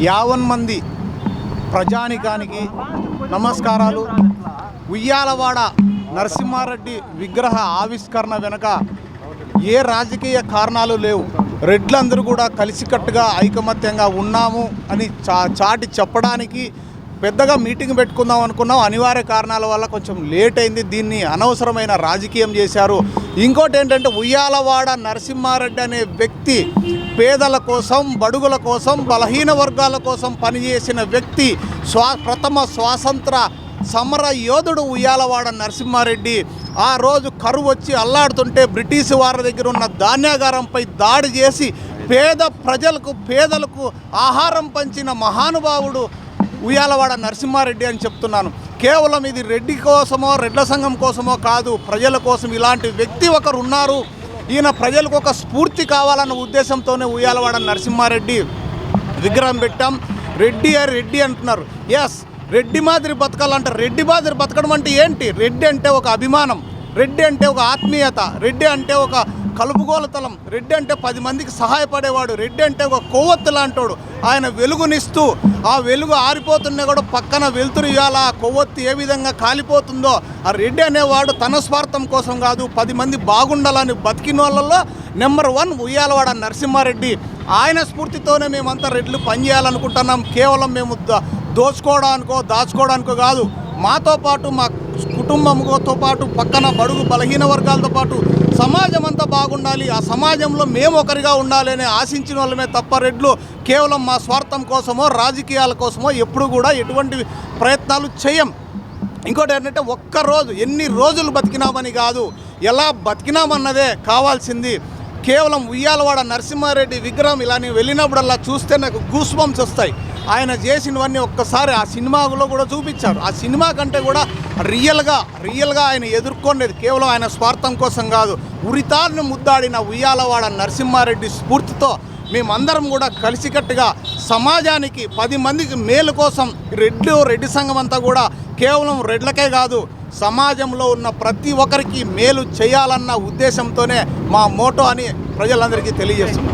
యావన్ మంది ప్రజానికానికి నమస్కారాలు. ఉయ్యాలవాడ నరసింహారెడ్డి విగ్రహ ఆవిష్కరణ వెనుక ఏ రాజకీయ కారణాలు లేవు. రెడ్లందరూ కూడా కలిసికట్టుగా ఐకమత్యంగా ఉన్నాము అని చా చాటి చెప్పడానికి పెద్దగా మీటింగ్ పెట్టుకుందాం అనుకున్నాం. అనివార్య కారణాల వల్ల కొంచెం లేట్ అయింది. దీన్ని అనవసరమైన రాజకీయం చేశారు. ఇంకోటి ఏంటంటే ఉయ్యాలవాడ నరసింహారెడ్డి అనే వ్యక్తి పేదల కోసం బడుగుల కోసం బలహీన వర్గాల కోసం పనిచేసిన వ్యక్తి స్వా ప్రథమ స్వాతంత్ర సమర యోధుడు ఉయ్యాలవాడ నరసింహారెడ్డి. ఆ రోజు కరువు వచ్చి అల్లాడుతుంటే బ్రిటిష్ వారి దగ్గర ఉన్న ధాన్యాగారంపై దాడి చేసి పేద ప్రజలకు పేదలకు ఆహారం పంచిన మహానుభావుడు ఉయ్యాలవాడ నరసింహారెడ్డి అని చెప్తున్నాను. కేవలం ఇది రెడ్డి కోసమో రెడ్ల సంఘం కోసమో కాదు ప్రజల కోసం ఇలాంటి వ్యక్తి ఒకరు ఉన్నారు ఈయన ప్రజలకు ఒక స్ఫూర్తి కావాలన్న ఉద్దేశంతోనే ఉయ్యాలవాడ నరసింహారెడ్డి విగ్రహం పెట్టాం. రెడ్డి అని రెడ్డి అంటున్నారు. ఎస్ రెడ్డి మాదిరి బతకాలంటే. రెడ్డి మాదిరి బతకడం అంటే ఏంటి? రెడ్డి అంటే ఒక అభిమానం. రెడ్డి అంటే ఒక ఆత్మీయత. రెడ్డి అంటే ఒక కలుపుగోలతలం. రెడ్డి అంటే పది మందికి సహాయపడేవాడు. రెడ్డి అంటే ఒక కొవ్వొత్తు లాంటోడు. ఆయన వెలుగునిస్తూ ఆ వెలుగు ఆరిపోతున్నా కూడా పక్కన వెలుతురు ఇవ్వాల ఆ కొవ్వొత్తి ఏ విధంగా కాలిపోతుందో ఆ రెడ్డి అనేవాడు తన స్వార్థం కోసం కాదు పది మంది బాగుండాలని బతికిన వాళ్ళలో నెంబర్ వన్ ఉయ్యాలవాడ నరసింహారెడ్డి. ఆయన స్ఫూర్తితోనే మేమంతా రెడ్లు పనిచేయాలనుకుంటున్నాం. కేవలం మేము దోచుకోవడానికో దాచుకోవడానికో కాదు మాతో పాటు మా కుటుంబంతో పాటు పక్కన బడుగు బలహీన వర్గాలతో పాటు సమాజం అంతా బాగుండాలి. ఆ సమాజంలో మేము ఒకరిగా ఉండాలి అని ఆశించిన వాళ్ళమే తప్ప రెడ్లు కేవలం మా స్వార్థం కోసమో రాజకీయాల కోసమో ఎప్పుడు కూడా ఎటువంటి ప్రయత్నాలు చేయం. ఇంకోటి ఏంటంటే ఒక్క రోజు ఎన్ని రోజులు బతికినామని కాదు ఎలా బతికినామన్నదే కావాల్సింది. కేవలం ఉయ్యాలవాడ నరసింహారెడ్డి విగ్రహం ఇలా నేను వెళ్ళినప్పుడల్లా చూస్తే నాకు గూస్ బంప్స్ వస్తాయి. ఆయన చేసినవన్నీ ఒక్కసారి ఆ సినిమాలో కూడా చూపించారు. ఆ సినిమా కంటే కూడా రియల్గా రియల్గా ఆయన ఎదుర్కొనేది కేవలం ఆయన స్వార్థం కోసం కాదు. ఉరితాన్ని ముద్దాడిన ఉయ్యాలవాడ నరసింహారెడ్డి స్ఫూర్తితో మేమందరం కూడా కలిసికట్టుగా సమాజానికి పది మందికి మేలు కోసం రెడ్లు రెడ్డి సంఘం అంతా కూడా కేవలం రెడ్లకే కాదు సమాజంలో ఉన్న ప్రతి ఒక్కరికి మేలు చేయాలన్న ఉద్దేశంతోనే మా మోటో అని ప్రజలందరికీ తెలియజేస్తున్నాం.